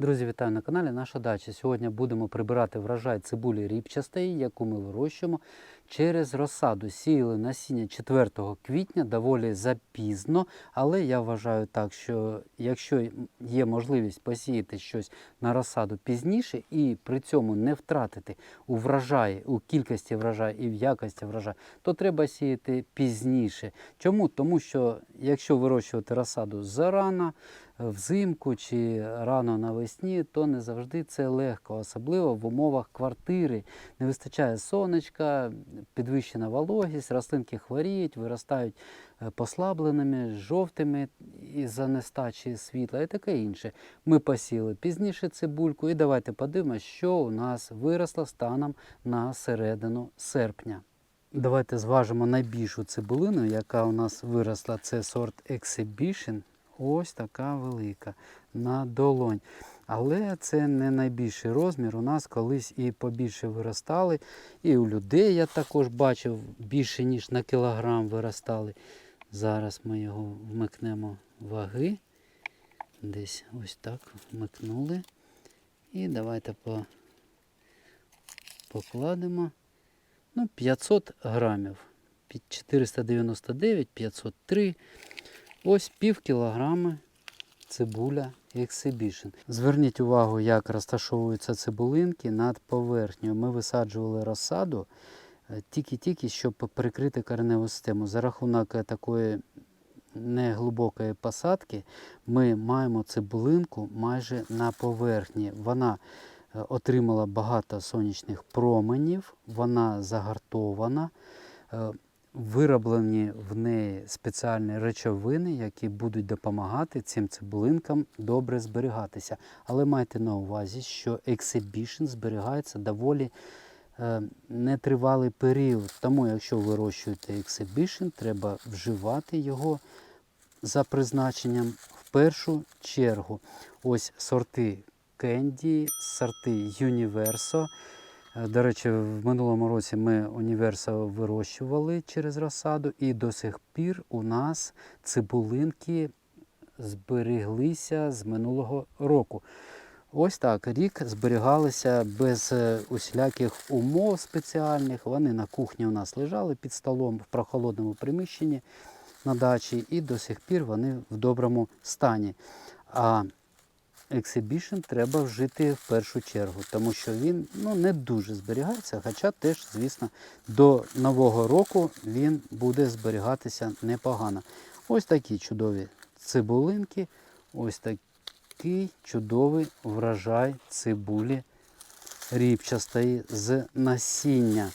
Друзі, вітаю на каналі Наша дача. Сьогодні будемо прибирати врожай цибулі ріпчастої, яку ми вирощуємо через розсаду. Сіяли насіння 4 квітня, доволі запізно, але я вважаю так, що якщо є можливість посіяти щось на розсаду пізніше і при цьому не втратити у врожаї, у кількості врожаю і в якості врожаю, то треба сіяти пізніше. Чому? Тому що якщо вирощувати розсаду зарано, взимку чи рано навесні, то не завжди це легко, особливо в умовах квартири. Не вистачає сонечка, підвищена вологість, рослинки хворіють, виростають е, послабленими, жовтими із-за нестачі світла і таке інше. Ми посіли пізніше цибульку і давайте подивимося, що у нас виросло станом на середину серпня. Давайте зважимо найбільшу цибулину, яка у нас виросла. Це сорт Exhibition. Ось така велика на долонь. Але це не найбільший розмір. У нас колись і побільше виростали. І у людей я також бачив більше, ніж на кілограм виростали. Зараз ми його вмикнемо ваги. Десь ось так вмикнули. І давайте по... покладемо. Ну, 500 грамів. Під 499, 503. Ось пів кілограми цибуля Exhibition. Зверніть увагу, як розташовуються цибулинки над поверхнею. Ми висаджували розсаду е, тільки-тільки, щоб прикрити кореневу систему. За рахунок е, такої неглибокої посадки ми маємо цибулинку майже на поверхні. Вона е, отримала багато сонячних променів, вона загартована. Вироблені в неї спеціальні речовини, які будуть допомагати цим цибулинкам добре зберігатися. Але майте на увазі, що Exhibition зберігається доволі е, нетривалий період. Тому, якщо вирощуєте Exhibition, треба вживати його за призначенням в першу чергу. Ось сорти Candy, сорти Universo. Е, До речі, в минулому році ми універса вирощували через розсаду, і до сих пір у нас цибулинки збереглися з минулого року. Ось так рік зберігалися без е, усіляких умов спеціальних. Вони на кухні у нас лежали під столом в прохолодному приміщенні на дачі, і до сих пір вони в доброму стані. А Exhibition треба вжити в першу чергу, тому що він ну, не дуже зберігається, хоча теж, звісно, до Нового року він буде зберігатися непогано. Ось такі чудові цибулинки, ось такий чудовий врожай цибулі ріпчастої з насіння.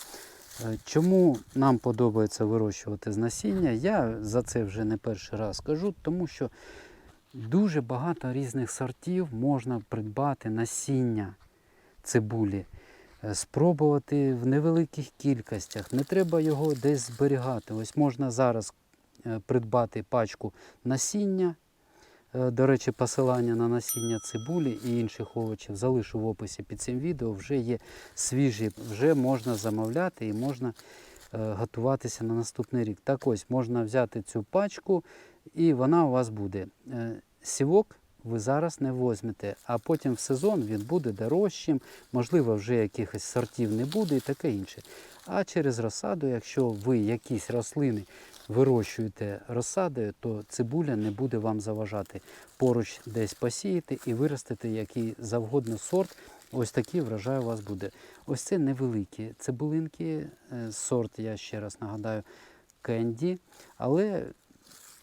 Е, Чому нам подобається вирощувати з насіння? Я за це вже не перший раз кажу, тому що Дуже багато різних сортів можна придбати насіння цибулі, е, спробувати в невеликих кількостях. Не треба його десь зберігати. Ось можна зараз е, придбати пачку насіння. Е, До речі, посилання на насіння цибулі і інших овочів залишу в описі під цим відео. Вже є свіжі, вже можна замовляти і можна готуватися на наступний рік. Так ось можна взяти цю пачку і вона у вас буде. Е, Сівок ви зараз не возьмете, а потім в сезон він буде дорожчим, можливо, вже якихось сортів не буде і таке інше. А через розсаду, якщо ви якісь рослини вирощуєте розсадою, то цибуля не буде вам заважати. Поруч десь посіяти і виростити який завгодно сорт. Ось такий врожай у вас буде. Ось це невеликі цибулинки, е, сорт, я ще раз нагадаю, кенді, але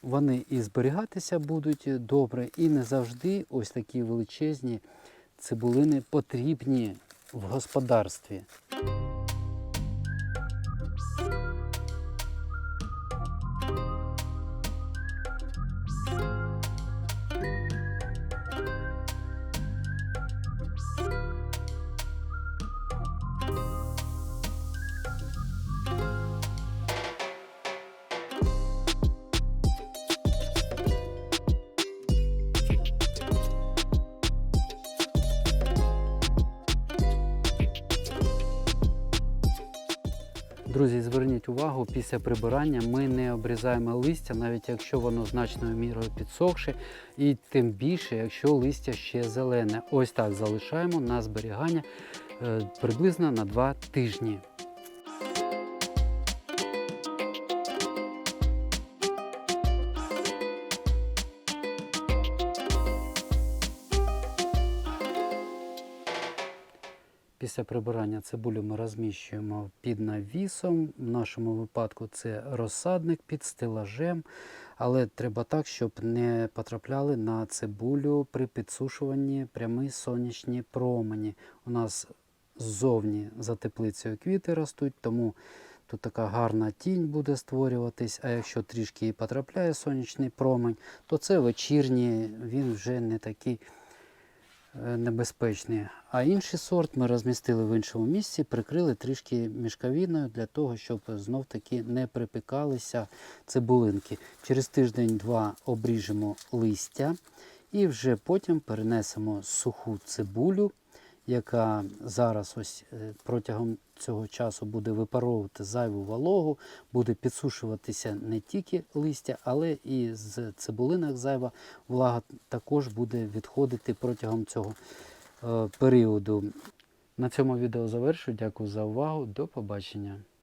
вони і зберігатися будуть добре, і не завжди ось такі величезні цибулини потрібні в господарстві. Друзі, зверніть увагу, після прибирання ми не обрізаємо листя, навіть якщо воно значною мірою підсохше, і тим більше, якщо листя ще зелене. Ось так залишаємо на зберігання е, приблизно на 2 тижні. Після прибирання цибулю ми розміщуємо під навісом. В нашому випадку це розсадник під стелажем, але треба так, щоб не потрапляли на цибулю при підсушуванні прямі сонячні промені. У нас ззовні за теплицею квіти ростуть, тому тут така гарна тінь буде створюватись. А якщо трішки потрапляє сонячний промень, то це вечірній, він вже не такий е, небезпечний. А інший сорт ми розмістили в іншому місці, прикрили трішки мішковіною для того, щоб знов таки не припікалися цибулинки. Через тиждень-два обріжемо листя і вже потім перенесемо суху цибулю, яка зараз ось е, протягом цього часу буде випаровувати зайву вологу, буде підсушуватися не тільки листя, але і з цибулинок зайва влага також буде відходити протягом цього е, періоду. На цьому відео завершую. Дякую за увагу. До побачення.